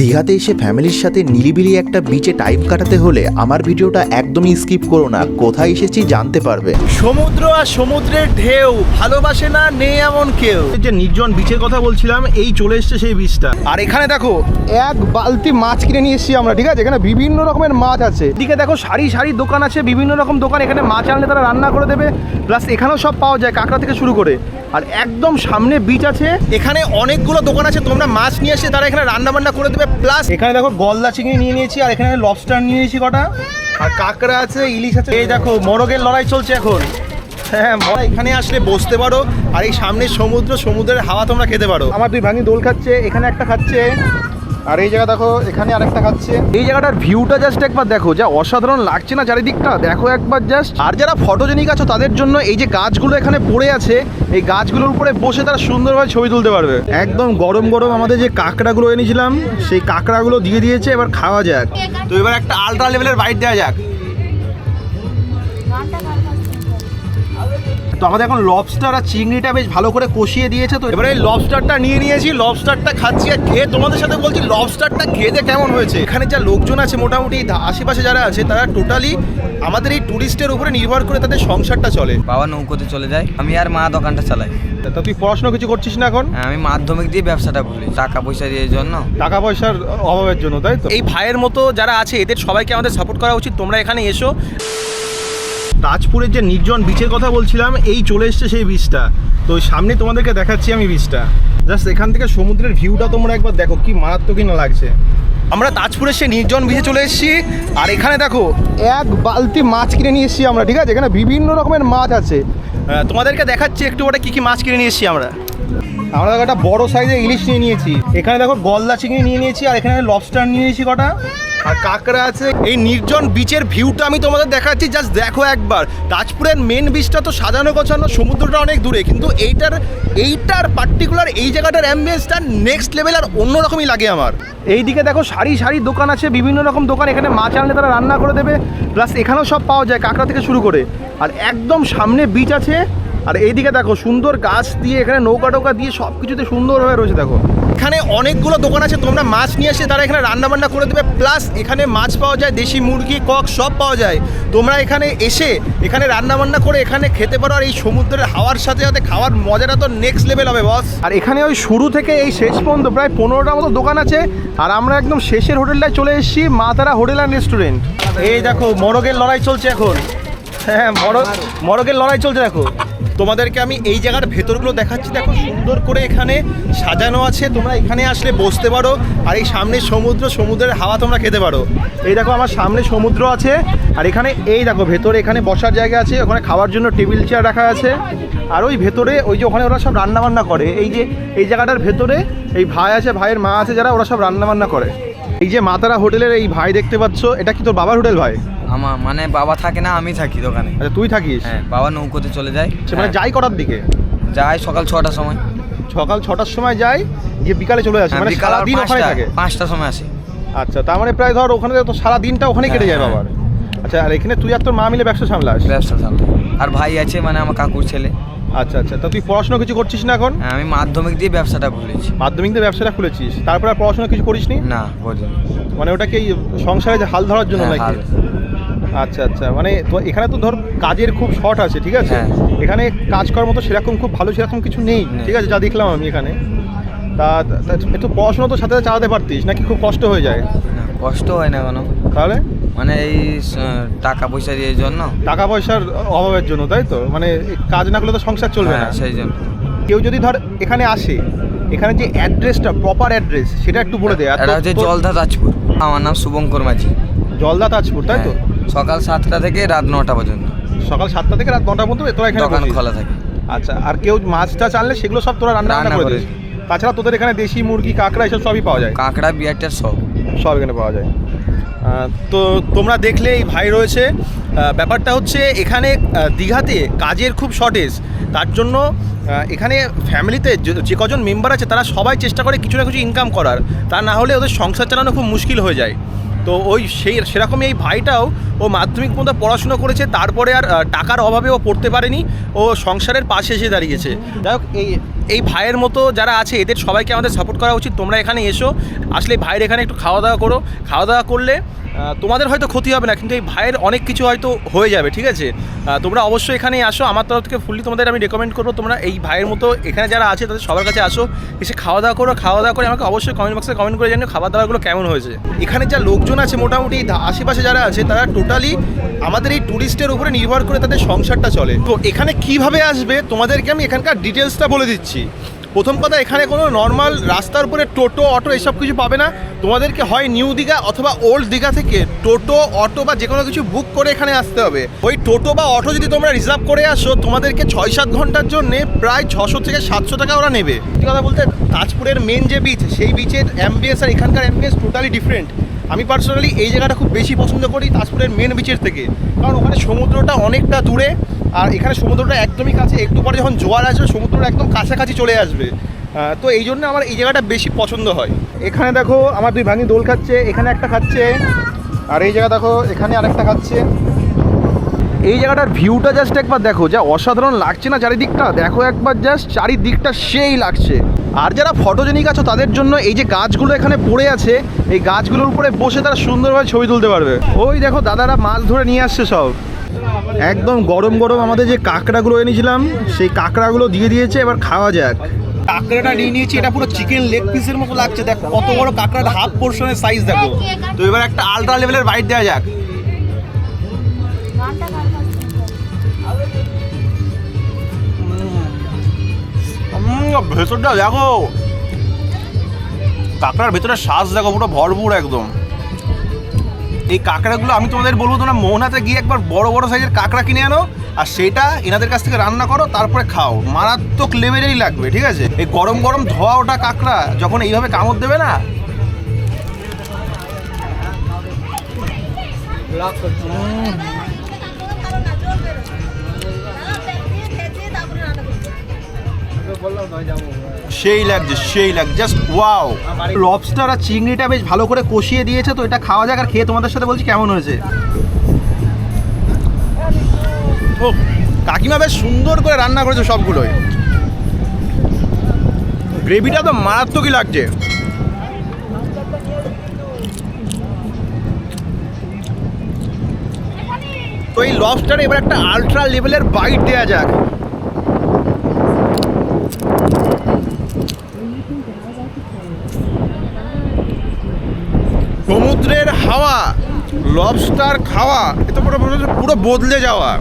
দীঘাতে এসে ফ্যামিলির সাথে নিরিবিলি একটা বিচে টাইম কাটাতে হলে আমার ভিডিওটা একদমই স্কিপ করো না। কোথায় এসেছি জানতে পারবে। সমুদ্র আর সমুদ্রের ঢেউ ভালোবাসে না নেই এমন কেউ। এই যে নির্জন বিচের কথা বলছিলাম এই চলে এসছে সেই বিচটা আর এখানে দেখো এক বালতি মাছ কিনে নিয়ে এসেছি আমরা ঠিক আছে? এখানে বিভিন্ন রকমের মাছ আছে। এদিকে দেখো সারি সারি দোকান আছে বিভিন্ন রকম দোকান। এখানে মাছ আনলে তারা রান্না করে দেবে প্লাস এখানেও সব পাওয়া যায় কাঁকড়া থেকে শুরু করে। আর একদম সামনে বিচ আছে। এখানে অনেকগুলো দোকান আছে, তোমরা মাছ নিয়ে এসে তারা এখানে রান্না বান্না করে দেবে। প্লাস এখানে দেখো গলদা চিংড়ি নিয়ে নিয়েছি, আর এখানে লবস্টার নিয়ে নিয়েছি কটা। আর কাঁকড়া আছে, ইলিশ আছে। এই দেখো, মরগের লড়াই চলছে এখন। হ্যাঁ মরা এখানে আসলে বসতে পারো, আর এই সামনে সমুদ্র, সমুদ্রের হাওয়া তোমরা খেতে পারো। আমার দুই ভাঙি দোল খাচ্ছে, এখানে একটা খাচ্ছে। আর এই জায়গা দেখো এখানে আরেকটা খাচ্ছে। এই জায়গাটার ভিউটা জাস্ট একবার দেখো যা অসাধারণ লাগছে না চারিদিকটা দেখো একবার জাস্ট আর যারা ফটোজেনিক আছো তাদের জন্য এই যে গাছগুলো এখানে পড়ে আছে এই গাছগুলোর উপরে বসে তারা সুন্দরভাবে ছবি তুলতে পারবে। একদম গরম গরম আমাদের যে কাঁকড়াগুলো এনেছিলাম সেই কাঁকড়াগুলো দিয়ে দিয়েছে এবার খাওয়া যাক। তো এবার একটা আলট্রা লেভেলের বাইট দেওয়া যাক। তো আমাদের এখন লবস্টার আর চিংড়িটা বেশ ভালো করে কষিয়ে দিয়েছে তো। এবারে এই লবস্টারটা নিয়ে নিয়েছি লবস্টারটা খাচ্ছি আর খেয়ে তোমাদের সাথে বলছি লবস্টারটা খেতে কেমন হয়েছে? এখানে যা লোকজন আছে মোটামুটি আশেপাশে যারা আছে তারা টোটালি আমাদের এই টুরিস্টের উপরে নির্ভর করে তাদের সংসারটা চলে। বাবা নৌকোতে চলে যায় আমি আর মা দোকানটা চালাই। তা তুই পড়াশোনা কিছু করছিস না এখন? হ্যাঁ, আমি মাধ্যমিক দিয়ে ব্যবসাটা খুলি টাকা পয়সা দিয়ে জন্য। টাকা পয়সার অভাবের জন্য তাই তো? এই ভাইয়ের মতো যারা আছে এদের সবাইকে আমাদের সাপোর্ট করা উচিত তোমরা এখানে এসো। তাজপুরের যে নির্জন বিচের কথা বলছিলাম, এই চলে এসছে সেই বিচটা তো সামনে তোমাদেরকে দেখাচ্ছি আমি বিচটা জাস্ট এখান থেকে সমুদ্রের ভিউটা তোমরা একবার দেখো, কি মারাত্মক না লাগছে। আমরা তাজপুরের সেই নির্জন বিচে চলে এসেছি, আর এখানে দেখো, এক বালতি মাছ কিনে নিয়ে এসেছি আমরা, ঠিক আছে? এখানে বিভিন্ন রকমের মাছ আছে। তোমাদেরকে দেখাচ্ছি একটু ওটা কী কী মাছ কিনে নিয়ে এসেছি আমরা। আমরা একটা বড় সাইজের ইলিশ নিয়ে নিয়েছি। এখানে দেখো গলদা চিংড়ি নিয়ে নিয়েছি, আর এখানে লবস্টার নিয়ে নিয়েছি কটা। আর কাঁকড়া আছে। এই নির্জন বিচের ভিউটা আমি তোমাদের দেখাচ্ছি জাস্ট দেখো একবার। তাজপুরের মেন বিচটা তো সাজানো গোছানো, সমুদ্রটা অনেক দূরে, কিন্তু এইটার এইটার পার্টিকুলার এই জায়গাটার অ্যাম্বিয়েন্সটা নেক্সট লেভেল আর অন্যরকমই লাগে আমার। এইদিকে দেখো সারি সারি দোকান আছে, বিভিন্ন রকম দোকান, এখানে মাছ আনলে তারা রান্না করে দেবে প্লাস এখানেও সব পাওয়া যায় কাঁকড়া থেকে শুরু করে। আর একদম সামনে বিচ আছে আর এইদিকে দেখো সুন্দর গাছ দিয়ে এখানে নৌকা টোকা দিয়ে সব কিছুতে সুন্দরভাবে রয়েছে দেখো। এখানে অনেকগুলো দোকান আছে তোমরা মাছ নিয়ে এসে তারা এখানে রান্না বান্না করে দেবে। প্লাস এখানে মাছ পাওয়া যায় দেশি মুরগি কক সব পাওয়া যায়। তোমরা এখানে এসে এখানে রান্না বান্না করে এখানে খেতে পারো আর এই সমুদ্রের হাওয়ার সাথে সাথে খাওয়ার মজাটা তো নেক্সট লেভেল হবে বস আর এখানে ওই শুরু থেকে এই শেষ পর্যন্ত প্রায় পনেরোটার মতো দোকান আছে আর আমরা একদম শেষের হোটেলটায় চলে এসেছি মা তারা হোটেল অ্যান্ড রেস্টুরেন্ট এই দেখো মরগের লড়াই চলছে এখন। হ্যাঁ মরগ মরগের লড়াই চলছে দেখো। তোমাদেরকে আমি এই জায়গার ভেতরগুলো দেখাচ্ছি। দেখো, সুন্দর করে এখানে সাজানো আছে। তোমরা এখানে আসলে বসতে পারো। আর এই সামনে সমুদ্র, সমুদ্রের হাওয়া তোমরা খেতে পারো। এই দেখো, আমার সামনে সমুদ্র আছে। আর এখানে এই দেখো, ভেতরে এখানে বসার জায়গা আছে। ওখানে খাওয়ার জন্য টেবিল, চেয়ার রাখা আছে। আর ওই ভেতরে, ওই যে ওখানে ওরা সব রান্নাবান্না করে। এই যে, এই জায়গাটার ভেতরে এই ভাই আছে, ভাইয়ের মা আছে যারা, ওরা সব রান্নাবান্না করে। এই যে মাতারা হোটেলের এই ভাই দেখতে পাচ্ছ, এটা কি তোর বাবার হোটেল ভাই? আমার মানে বাবা থাকে না আমি থাকি দোকানে। আচ্ছা তুই থাকিস? হ্যাঁ বাবা নৌকোতে চলে যায়। সে মানে হ্যাঁ, যাই কটার দিকে? যায় সকাল ছটার সময়। সকাল ছটার সময় যাই গিয়ে বিকালে চলে আসে হ্যাঁ, মানে বিকাল আর সারাদিন ওখানে থাকে? পাঁচটার সময় আসি। আচ্ছা তার মানে প্রায় ধর ওখানে তো সারা দিনটা ওখানে কেটে যায় হ্যাঁ, বাবার। আচ্ছা আর এখানে তুই আর তোর মা মিলে ব্যবসা সামলাস? ব্যবসা চালাই আর ভাই আছে মানে আমার কাকুর ছেলে। আচ্ছা আচ্ছা তা তুই পড়াশোনা কিছু করছিস না এখন? হ্যাঁ, আমি মাধ্যমিক দিয়ে ব্যবসাটা খুলেছি। মাধ্যমিক দিয়ে ব্যবসাটা খুলেছিস। তারপর আর পড়াশোনা কিছু করিসনি? না বোঝেন মানে ওটা কি সংসারে যে হাল ধরার জন্য হ্যাঁ, নাকি। আচ্ছা আচ্ছা। মানে তো এখানে তো ধর কাজের খুব শর্ট আছে ঠিক আছে? হ্যাঁ। এখানে কাজ করার মতো সেরকম খুব ভালো সেরকম কিছু নেই। ঠিক আছে? যা দেখলাম আমি এখানে। তা একটু পড়াশোনা তো সাথে চালাতে পারতিস নাকি খুব কষ্ট হয়ে যায়? কষ্ট হয় না কোনো। তাহলে? মানে এই টাকা পয়সা দিয়ে জন্য। টাকা পয়সার অভাবের জন্য তাই তো? মানে এই কাজ না করলে তো সংসার চলবে না। হ্যাঁ, সেই জন্য। কেউ যদি ধর এখানে আসে এখানে যে অ্যাড্রেসটা প্রপার অ্যাড্রেস সেটা একটু বলে দে। আর এটা হচ্ছে জলদা তাজপুর। আমার নাম শুভঙ্কর মাঝি। জলদা তাজপুর তাই তো? হ্যাঁ, সকাল সাতটা থেকে রাত নটা পর্যন্ত। সকাল সাতটা থেকে রাত নটা পর্যন্ত তোরা এখানে দোকান বসিস। খোলা থাকে। আচ্ছা আর কেউ মাছ টাছ আনলে সেগুলো সব তোরা রান্না রান্না রান্না করে করে দিস। তাছাড়া তোদের এখানে দেশি মুরগি কাঁকড়া এসব সবই পাওয়া যায়। কাঁকড়া বিয়ারটার সব। সব এখানে পাওয়া যায়। আহ, তো তোমরা দেখলে এই ভাই রয়েছে। আহ, ব্যাপারটা হচ্ছে এখানে আহ, দীঘাতে কাজের খুব শর্টেজ তার জন্য আহ, এখানে ফ্যামিলিতে যে- যে কজন মেম্বার আছে তারা সবাই চেষ্টা করে কিছু না কিছু ইনকাম করার। তা না হলে ওদের সংসার চালানো খুব মুশকিল হয়ে যায়। তো ওই সেই সেরকমই এই ভাইটাও ও মাধ্যমিক পর্যন্ত পড়াশুনো করেছে, তারপরে আর টাকার অভাবে ও পড়তে পারেনি, ও সংসারের পাশে এসে দাঁড়িয়েছে। যাই হোক, এই এই ভাইয়ের মতো যারা আছে, এদের সবাইকে আমাদের সাপোর্ট করা উচিত। তোমরা এখানে এসো, আসলে ভাইয়ের এখানে একটু খাওয়া দাওয়া করো। খাওয়া দাওয়া করলে তোমাদের হয়তো ক্ষতি হবে না, কিন্তু এই ভাইয়ের অনেক কিছু হয়তো হয়ে যাবে, ঠিক আছে? তোমরা অবশ্যই এখানেই আসো, আমার তরফ থেকে ফুললি তোমাদের আমি রেকমেন্ড করব, তোমরা এই ভাইয়ের মতো এখানে যারা আছে, তাদের সবার কাছে আসো, এসে খাওয়া দাওয়া করো, খাওয়া দাওয়া করে আমাকে অবশ্যই কমেন্ট বক্সে কমেন্ট করে জানিও খাবার দাওয়াগুলো কেমন হয়েছে। এখানে যা লোকজন আছে, মোটামুটি আশেপাশে যারা আছে, তারা টোটালি আমাদের এই ট্যুরিস্টের উপরে নির্ভর করে তাদের সংসারটা চলে। তো এখানে কীভাবে আসবে, তোমাদেরকে আমি এখানকার ডিটেলসটা বলে দিচ্ছি। প্রথম কথা, এখানে কোনো নর্মাল রাস্তার উপরে টোটো, অটো এসব কিছু পাবে না। তোমাদেরকে হয় নিউ দীঘা অথবা ওল্ড দীঘা থেকে টোটো, অটো বা যে কোনো কিছু বুক করে এখানে আসতে হবে। ওই টোটো বা অটো যদি তোমরা রিজার্ভ করে আসো, তোমাদেরকে ছয় সাত ঘণ্টার জন্যে প্রায় ছশো থেকে সাতশো টাকা ওরা নেবে। কথা বলতে, তাজপুরের মেন যে বিচ সেই বিচের অ্যাম্বিয়েন্স আর এখানকার অ্যাম্বিয়েন্স টোটালি ডিফারেন্ট আমি পার্সোনালি এই জায়গাটা খুব বেশি পছন্দ করি তাজপুরের মেন বিচের থেকে। কারণ ওখানে সমুদ্রটা অনেকটা দূরে, আর এখানে সমুদ্রটা একদমই কাছে, একটু পরে যখন জোয়ার আসবে, সমুদ্রটা একদম কাছাকাছি চলে আসবে। তো এই জন্য আমার এই জায়গাটা বেশি পছন্দ হয়। এখানে দেখো, আমার দুই ভাঙি দোল খাচ্ছে, এখানে একটা খাচ্ছে, আর এই জায়গা দেখো, এখানে আরেকটা খাচ্ছে। এই জায়গাটার ভিউটা জাস্ট একবার দেখো, যা অসাধারণ লাগছে না চারিদিকটা? দেখো একবার জাস্ট চারিদিকটা সেই লাগছে। আর যারা ফটোজেনিক আছো, তাদের জন্য এই যে গাছগুলো এখানে পড়ে আছে, এই গাছগুলোর উপরে বসে তারা সুন্দরভাবে ছবি তুলতে পারবে। ওই দেখো, দাদারা মাছ ধরে নিয়ে আসছে সব। একদম গরম গরম আমাদের যে কাঁকড়াগুলো এনেছিলাম, সেই কাঁকড়াগুলো দিয়ে দিয়েছে, এবার খাওয়া যাক। কাঁকড়াটা নিয়ে নিয়েছি, এটা পুরো চিকেন লেগ পিসের মতো লাগছে। দেখো, কত বড় কাঁকড়াটা হাফ পোর্শনের সাইজ দেখো। তো এবার একটা আলট্রা লেভেলের বাইট দেওয়া যাক। ভেতরটা দেখো। কাঁকড়ার ভেতরে শ্বাস দেখো পুরো ভরপুর একদম। এই কাঁকড়াগুলো আমি তোমাদের বলব তোমরা মোহনাতে গিয়ে একবার বড় বড় সাইজের কাঁকড়া কিনে আনো আর সেটা এনাদের কাছ থেকে রান্না করো তারপরে খাও। মারাত্মক লেভেলেরই লাগবে ঠিক আছে? এই গরম গরম ধোয়া ওটা কাঁকড়া যখন এইভাবে কামড় দেবে না সেই লাগছে সেই লাগছে জাস্ট ওয়াও লবস্টার আর চিংড়িটা বেশ ভালো করে কষিয়ে দিয়েছে, তো এটা খাওয়া যাক আর খেয়ে তোমাদের সাথে বলছি কেমন হয়েছে। ও, কাকিমা বেশ সুন্দর করে রান্না করেছে সবগুলোই। গ্রেভিটা তো মারাত্মকই লাগছে। তো এই লবস্টারে এবার একটা আলট্রা লেভেলের বাইট দেওয়া যাক। সমুদ্রের হাওয়া লবস্টার খাওয়া এ তো পুরো পুরো- বদলে যাওয়া।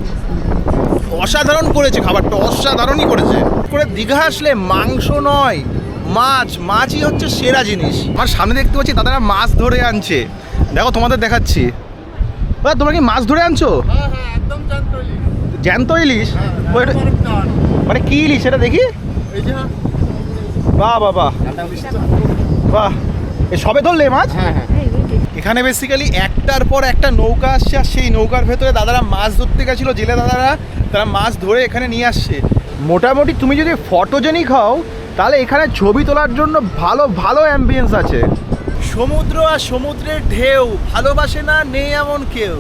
অসাধারণ করেছে খাবারটা অসাধারণই করেছে। করে দীঘা আসলে মাংস নয় মাছ মাছই হচ্ছে সেরা জিনিস। আমার সামনে দেখতে পাচ্ছি দাদারা মাছ ধরে আনছে। দেখো তোমাদের দেখাচ্ছি। দাদা তোমরা কি মাছ ধরে আনছো? জ্যান্ত ইলিশ। এটা- মানে কি ইলিশ সেটা দেখি? বাহ বাহ বাহ। বাহ। এ সবে ধরলে মাছ? এখানে বেসিক্যালি একটার পর একটা নৌকা আসছে আর সেই নৌকার ভেতরে দাদারা মাছ ধরতে গেছিল, জেলে দাদারা, তারা মাছ ধরে এখানে নিয়ে আসছে। মোটামুটি তুমি যদি ফটোজেনিক হও, তাহলে এখানে ছবি তোলার জন্য ভালো ভালো অ্যাম্বিয়েন্স আছে। সমুদ্র আর সমুদ্রের ঢেউ, ভালোবাসে না নেই এমন কেউ।